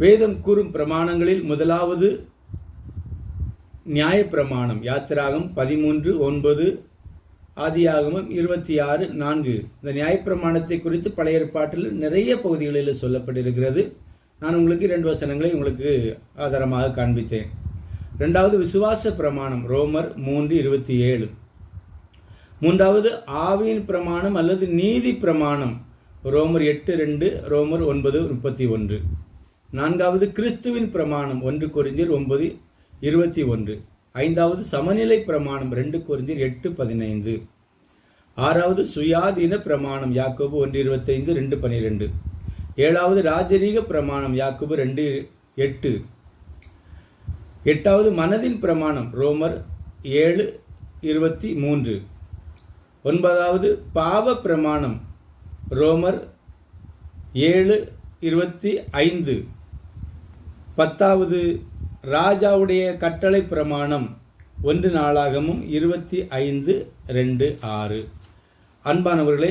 வேதம் கூறும் பிரமாணங்களில் முதலாவது நியாயப்பிரமாணம் யாத்திராகம் பதிமூன்று ஒன்பது ஆதியாகமம் இருபத்தி ஆறு நான்கு. இந்த நியாயப்பிரமாணத்தை குறித்து பழைய ஏற்பாட்டில் நிறைய பகுதிகளில் சொல்லப்பட்டிருக்கிறது. நான் உங்களுக்கு இரண்டு வசனங்களை உங்களுக்கு ஆதாரமாக காண்பித்தேன். ரெண்டாவது விசுவாச பிரமாணம் ரோமர் மூன்று இருபத்தி ஏழு. மூன்றாவது ஆவியின் பிரமாணம் அல்லது நீதி பிரமாணம் ரோமர் எட்டு ரெண்டு ரோமர் ஒன்பது முப்பத்தி ஒன்று. நான்காவது கிறிஸ்துவின் பிரமாணம் ஒன்று கொரிந்தியர் ஒன்பது இருபத்தி ஒன்று. ஐந்தாவது சமநிலை பிரமாணம் ரெண்டு கொரிந்தியர் எட்டு பதினைந்து. ஆறாவது சுயாதீன பிரமாணம் யாக்கோபு ஒன்று இருபத்தைந்து ரெண்டு பன்னிரெண்டு ஏழாவது ராஜரீக பிரமாணம் யாக்கோபு ரெண்டு எட்டு. எட்டாவது மனதின் பிரமாணம் ரோமர் ஏழு இருபத்தி மூன்று. ஒன்பதாவது பாவ பிரமாணம் ரோமர் ஏழு இருபத்தி ஐந்து. பத்தாவது ராஜாவுடைய கட்டளை பிரமாணம் ஒன்று நாளாகமும் இருபத்தி ஐந்து ரெண்டு ஆறு. அன்பானவர்களே